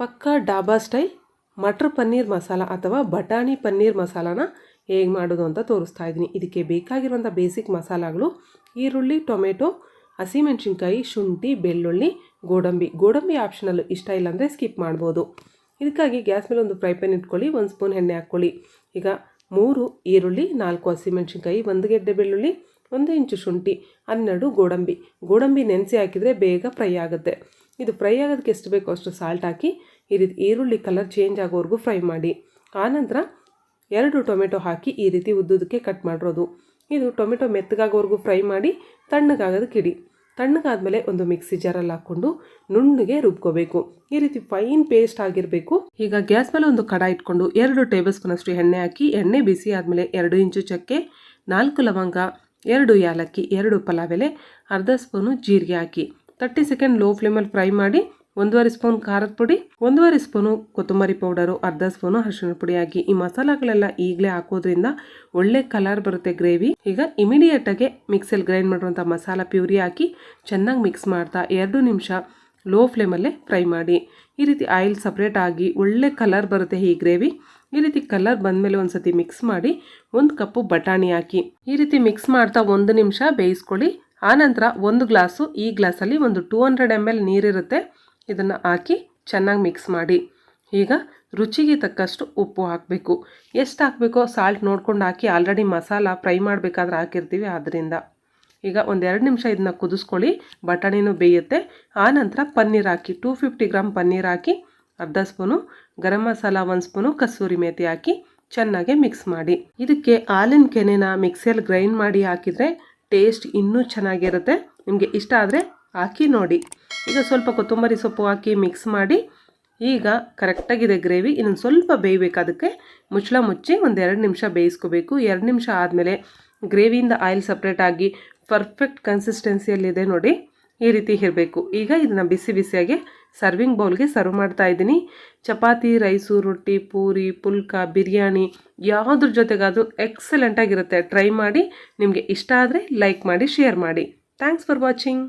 ಪಕ್ಕಾ ಡಾಬಾ ಸ್ಟೈಲ್ ಮಟರ್ ಪನ್ನೀರ್ ಮಸಾಲ ಅಥವಾ ಬಟಾಣಿ ಪನ್ನೀರ್ ಮಸಾಲಾನ ಹೇಗೆ ಮಾಡೋದು ಅಂತ ತೋರಿಸ್ತಾ ಇದ್ದೀನಿ. ಇದಕ್ಕೆ ಬೇಕಾಗಿರುವಂಥ ಬೇಸಿಕ್ ಮಸಾಲಗಳು ಈರುಳ್ಳಿ, ಟೊಮೆಟೊ, ಹಸಿಮೆಣ್ಸಿನ್ಕಾಯಿ, ಶುಂಠಿ, ಬೆಳ್ಳುಳ್ಳಿ, ಗೋಡಂಬಿ. ಗೋಡಂಬಿ ಆಪ್ಷನಲ್ಲು ಇಷ್ಟ ಇಲ್ಲ ಅಂದರೆ ಸ್ಕಿಪ್ ಮಾಡ್ಬೋದು. ಇದಕ್ಕಾಗಿ ಗ್ಯಾಸ್ ಮೇಲೆ ಒಂದು ಫ್ರೈ ಪ್ಯಾನ್ ಇಟ್ಕೊಳ್ಳಿ, ಒಂದು ಸ್ಪೂನ್ ಎಣ್ಣೆ ಹಾಕ್ಕೊಳ್ಳಿ. ಈಗ ಮೂರು ಈರುಳ್ಳಿ, ನಾಲ್ಕು ಹಸಿಮೆಣಸಿನ್ಕಾಯಿ, ಒಂದು ಗೆಡ್ಡೆ ಬೆಳ್ಳುಳ್ಳಿ, ಒಂದು ಇಂಚು ಶುಂಠಿ, ಹನ್ನೆರಡು ಗೋಡಂಬಿ. ಗೋಡಂಬಿ ನೆನೆಸಿ ಹಾಕಿದರೆ ಬೇಗ ಫ್ರೈ ಆಗುತ್ತೆ. ಇದು ಫ್ರೈ ಆಗೋದಕ್ಕೆ ಎಷ್ಟು ಬೇಕೋ ಅಷ್ಟು ಸಾಲ್ಟ್ ಹಾಕಿ ಈ ರೀತಿ ಈರುಳ್ಳಿ ಕಲರ್ ಚೇಂಜ್ ಆಗೋವರೆಗೂ ಫ್ರೈ ಮಾಡಿ. ಆನಂತರ ಎರಡು ಟೊಮೆಟೊ ಹಾಕಿ ಈ ರೀತಿ ಉದ್ದುದಕ್ಕೆ ಕಟ್ ಮಾಡಿರೋದು. ಇದು ಟೊಮೆಟೊ ಮೆತ್ತಗಾಗೋವರೆಗೂ ಫ್ರೈ ಮಾಡಿ ತಣ್ಣಗಾಗೋದಕ್ಕೆ ಇಡಿ. ತಣ್ಣಗಾದ್ಮೇಲೆ ಒಂದು ಮಿಕ್ಸಿ ಜಾರಲ್ಲಿ ಹಾಕ್ಕೊಂಡು ನುಣ್ಣಗೆ ರುಬ್ಕೋಬೇಕು. ಈ ರೀತಿ ಫೈನ್ ಪೇಸ್ಟ್ ಆಗಿರಬೇಕು. ಈಗ ಗ್ಯಾಸ್ ಮೇಲೆ ಒಂದು ಕಡ ಇಟ್ಕೊಂಡು ಎರಡು ಟೇಬಲ್ ಸ್ಪೂನ್ ಅಷ್ಟು ಎಣ್ಣೆ ಹಾಕಿ, ಎಣ್ಣೆ ಬಿಸಿ ಆದಮೇಲೆ ಎರಡು ಇಂಚು ಚಕ್ಕೆ, ನಾಲ್ಕು ಲವಂಗ, ಎರಡು ಯಾಲಕ್ಕಿ, ಎರಡು ಪಲಾವ್ ಎಲೆ, ಅರ್ಧ ಸ್ಪೂನು ಜೀರಿಗೆ ಹಾಕಿ. ತರ್ಟಿ ಸೆಕೆಂಡ್ ಲೋ ಫ್ಲೇಮಲ್ಲಿ ಫ್ರೈ ಮಾಡಿ ಒಂದೂವರೆ ಸ್ಪೂನ್ ಖಾರದ ಪುಡಿ, ಒಂದೂವರೆ ಸ್ಪೂನು ಕೊತ್ತಂಬರಿ ಪೌಡರು ಅರ್ಧ ಸ್ಪೂನು ಅರಿಶಿಣ ಪುಡಿ ಹಾಕಿ ಈ ಮಸಾಲಗಳೆಲ್ಲ ಈಗಲೇ ಹಾಕೋದ್ರಿಂದ ಒಳ್ಳೆ ಕಲರ್ ಬರುತ್ತೆ ಗ್ರೇವಿ ಈಗ ಇಮಿಡಿಯೇಟ್ ಆಗಿ ಮಿಕ್ಸಲ್ಲಿ ಗ್ರೈಂಡ್ ಮಾಡಿರುವಂಥ ಮಸಾಲ ಪ್ಯೂರಿ ಹಾಕಿ ಚೆನ್ನಾಗಿ ಮಿಕ್ಸ್ ಮಾಡ್ತಾ ಎರಡು ನಿಮಿಷ ಲೋ ಫ್ಲೇಮಲ್ಲೇ ಫ್ರೈ ಮಾಡಿ. ಈ ರೀತಿ ಆಯಿಲ್ ಸಪ್ರೇಟ್ ಆಗಿ ಒಳ್ಳೆ ಕಲರ್ ಬರುತ್ತೆ ಈ ಗ್ರೇವಿ ಈ ರೀತಿ ಕಲರ್ ಬಂದಮೇಲೆ ಒಂದು ಸತಿ ಮಿಕ್ಸ್ ಮಾಡಿ ಒಂದು ಕಪ್ಪು ಬಟಾಣಿ ಹಾಕಿ. ಈ ರೀತಿ ಮಿಕ್ಸ್ ಮಾಡ್ತಾ ಒಂದು ನಿಮಿಷ ಬೇಯಿಸ್ಕೊಳ್ಳಿ. ಆನಂತರ ಒಂದು ಗ್ಲಾಸು ಈ ಗ್ಲಾಸಲ್ಲಿ ಒಂದು ಟೂ ಹಂಡ್ರೆಡ್ ಎಂ ಎಲ್ ನೀರಿರುತ್ತೆ. ಇದನ್ನು ಹಾಕಿ ಚೆನ್ನಾಗಿ ಮಿಕ್ಸ್ ಮಾಡಿ. ಈಗ ರುಚಿಗೆ ತಕ್ಕಷ್ಟು ಉಪ್ಪು ಹಾಕಬೇಕು. ಎಷ್ಟು ಹಾಕಬೇಕೋ ಸಾಲ್ಟ್ ನೋಡ್ಕೊಂಡು ಹಾಕಿ ಆಲ್ರೆಡಿ ಮಸಾಲ ಫ್ರೈ ಮಾಡಬೇಕಾದ್ರೆ ಹಾಕಿರ್ತೀವಿ ಆದ್ದರಿಂದ ಈಗ ಒಂದೆರಡು ನಿಮಿಷ ಇದನ್ನ ಕುದಿಸ್ಕೊಳ್ಳಿ. ಬಟಾಣಿನೂ ಬೇಯುತ್ತೆ. ಆನಂತರ ಪನ್ನೀರ್ ಹಾಕಿ ಟೂ ಫಿಫ್ಟಿ ಗ್ರಾಮ್ ಪನ್ನೀರ್ ಹಾಕಿ ಅರ್ಧ ಸ್ಪೂನು, ಗರಂ ಮಸಾಲ ಒಂದು ಸ್ಪೂನು ಕಸೂರಿ ಮೇಥಿ ಹಾಕಿ ಚೆನ್ನಾಗಿ ಮಿಕ್ಸ್ ಮಾಡಿ. ಇದಕ್ಕೆ ಹಾಲಿನ ಕೆನೆನ ಮಿಕ್ಸಿಯಲ್ಲಿ ಗ್ರೈಂಡ್ ಮಾಡಿ ಹಾಕಿದರೆ ಟೇಸ್ಟ್ ಇನ್ನೂ ಚೆನ್ನಾಗಿರುತ್ತೆ. ನಿಮಗೆ ಇಷ್ಟ ಆದರೆ ಹಾಕಿ ನೋಡಿ. ಈಗ ಸ್ವಲ್ಪ ಕೊತ್ತಂಬರಿ ಸೊಪ್ಪು ಹಾಕಿ ಮಿಕ್ಸ್ ಮಾಡಿ, ಈಗ ಕರೆಕ್ಟಾಗಿದೆ ಗ್ರೇವಿ. ಇನ್ನೊಂದು ಸ್ವಲ್ಪ ಬೇಯಬೇಕು ಅದಕ್ಕೆ. ಮುಚ್ಚಳ ಮುಚ್ಚಿ ಒಂದು ಎರಡು ನಿಮಿಷ ಬೇಯಿಸ್ಕೋಬೇಕು. ಎರಡು ನಿಮಿಷ ಆದಮೇಲೆ ಗ್ರೇವಿಯಿಂದ ಆಯಿಲ್ ಸಪ್ರೇಟ್ ಆಗಿ ಪರ್ಫೆಕ್ಟ್ ಕನ್ಸಿಸ್ಟೆನ್ಸಿಯಲ್ಲಿದೆ ನೋಡಿ. ಈ ರೀತಿ ಇರಬೇಕು. ಈಗ ಇದನ್ನು ಬಿಸಿ ಬಿಸಿಯಾಗಿ ಸರ್ವಿಂಗ್ ಬೌಲ್ಗೆ ಸರ್ವ್ ಮಾಡ್ತಾ ಇದ್ದೀನಿ. ಚಪಾತಿ ರೈಸು ರೊಟ್ಟಿ, ಪೂರಿ, ಪುಲ್ಕ, ಬಿರಿಯಾನಿ ಯಾವುದ್ರ ಜೊತೆಗಾದರೂ ಎಕ್ಸಲೆಂಟಾಗಿರುತ್ತೆ ಟ್ರೈ ಮಾಡಿ, ನಿಮಗೆ ಇಷ್ಟ ಆದರೆ ಲೈಕ್ ಮಾಡಿ ಶೇರ್ ಮಾಡಿ. Thanks for watching